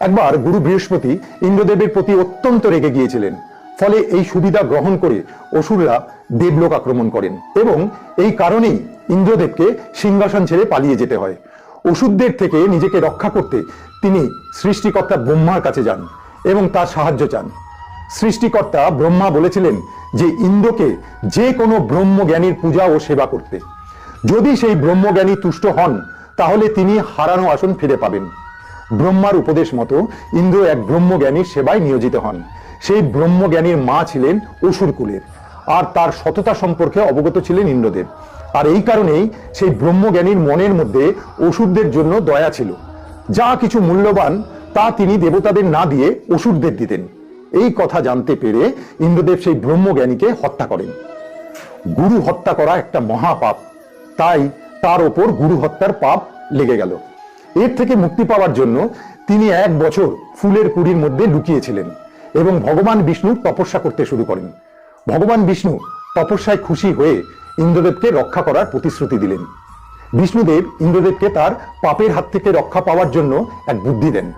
একবার গুরু বৃহস্পতি ইন্দ্রদেবের প্রতি অত্যন্ত রেগে গিয়েছিলেন। ফলে এই সুবিধা গ্রহণ করে অসুররা দেবলোক আক্রমণ করেন এবং এই কারণেই ইন্দ্রদেবকে সিংহাসন ছেড়ে পালিয়ে যেতে হয়। অসুরদের থেকে নিজেকে রক্ষা করতে তিনি সৃষ্টিকর্তা ব্রহ্মার কাছে যান এবং তার সাহায্য চান। সৃষ্টিকর্তা ব্রহ্মা বলেছিলেন যে ইন্দ্রকে যে কোনো ব্রহ্মজ্ঞানীর পূজা ও সেবা করতে। যদি সেই ব্রহ্মজ্ঞানী তুষ্ট হন, তাহলে তিনি হারানো আসন ফিরে পাবেন। ব্রহ্মার উপদেশ মতো ইন্দ্র এক ব্রহ্মজ্ঞানীর সেবায় নিয়োজিত হন। সেই ব্রহ্মজ্ঞানীর মা ছিলেন অসুর কুলের, আর তার সততা সম্পর্কে অবগত ছিলেন ইন্দ্রদেব। আর এই কারণেই সেই ব্রহ্মজ্ঞানীর মনের মধ্যে অসুরদের জন্য দয়া ছিল। যা কিছু মূল্যবান, তা তিনি দেবতাদের না দিয়ে অসুরদের দিতেন। এই কথা জানতে পেরে ইন্দ্রদেব সেই ব্রহ্মজ্ঞানীকে হত্যা করেন। গুরু হত্যা করা একটা মহাপাপ, তাই তার ওপর গুরু হত্যার পাপ লেগে গেল। এর থেকে মুক্তি পাওয়ার জন্য তিনি এক বছর ফুলের কুড়ির মধ্যে লুকিয়েছিলেন এবং ভগবান বিষ্ণু তপস্যা করতে শুরু করেন। ভগবান বিষ্ণু তপস্যায় খুশি হয়ে ইন্দ্রদেবকে রক্ষা করার প্রতিশ্রুতি দিলেন। বিষ্ণুদেব ইন্দ্রদেবকে তার পাপের হাত থেকে রক্ষা পাওয়ার জন্য এক বুদ্ধি দেন।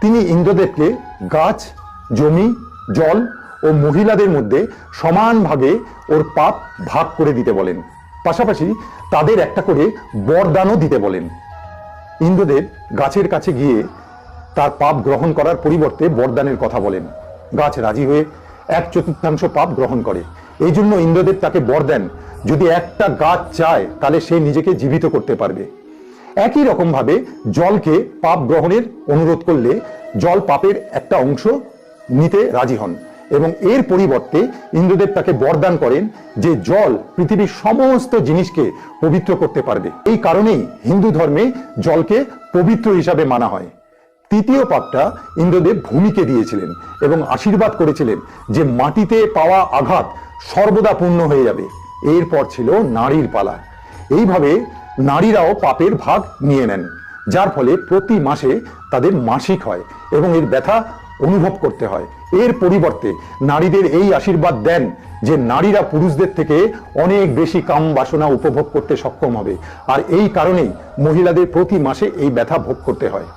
তিনি ইন্দ্রদেবকে গাছ, জমি, জল ও মহিলাদের মধ্যে সমানভাবে ওর পাপ ভাগ করে দিতে বলেন। পাশাপাশি তাদের একটা করে বরদানও দিতে বলেন। ইন্দ্রদেব গাছের কাছে গিয়ে তার পাপ গ্রহণ করার পরিবর্তে বরদানের কথা বলেন। গাছ রাজি হয়ে এক চতুর্থাংশ পাপ গ্রহণ করে। এই জন্য ইন্দ্রদেব তাকে বর দেন, যদি একটা গাছ চায়, তাহলে সে নিজেকে জীবিত করতে পারবে। একই রকম ভাবে জলকে পাপ গ্রহণের অনুরোধ করলে জল পাপের একটা অংশ নিতে রাজি হন। এবং এর পরিবর্তে ইন্দ্রদেব তাকে বরদান করেন যে জল পৃথিবীর সমস্ত জিনিসকে পবিত্র করতে পারবে। এই কারণেই হিন্দু ধর্মে জলকে পবিত্র হিসাবে মানা হয়। তৃতীয় পাপটা ইন্দ্রদেব ভূমিকে দিয়েছিলেন এবং আশীর্বাদ করেছিলেন যে মাটিতে পাওয়া আঘাত সর্বদা পূর্ণ হয়ে যাবে। এরপর ছিল নারীর পালা। এইভাবে নারীরাও পাপের ভাগ নিয়ে নেন, যার ফলে প্রতি মাসে তাদের মাসিক হয় এবং এর ব্যথা অনুভব করতে হয়। এর পরিবর্তে নারীদের এই আশীর্বাদ দেন যে নারীরা পুরুষদের থেকে অনেক বেশি কাম বাসনা উপভোগ করতে সক্ষম হবে। আর এই কারণেই মহিলাদের প্রতি মাসে এই ব্যথা ভোগ করতে হয়।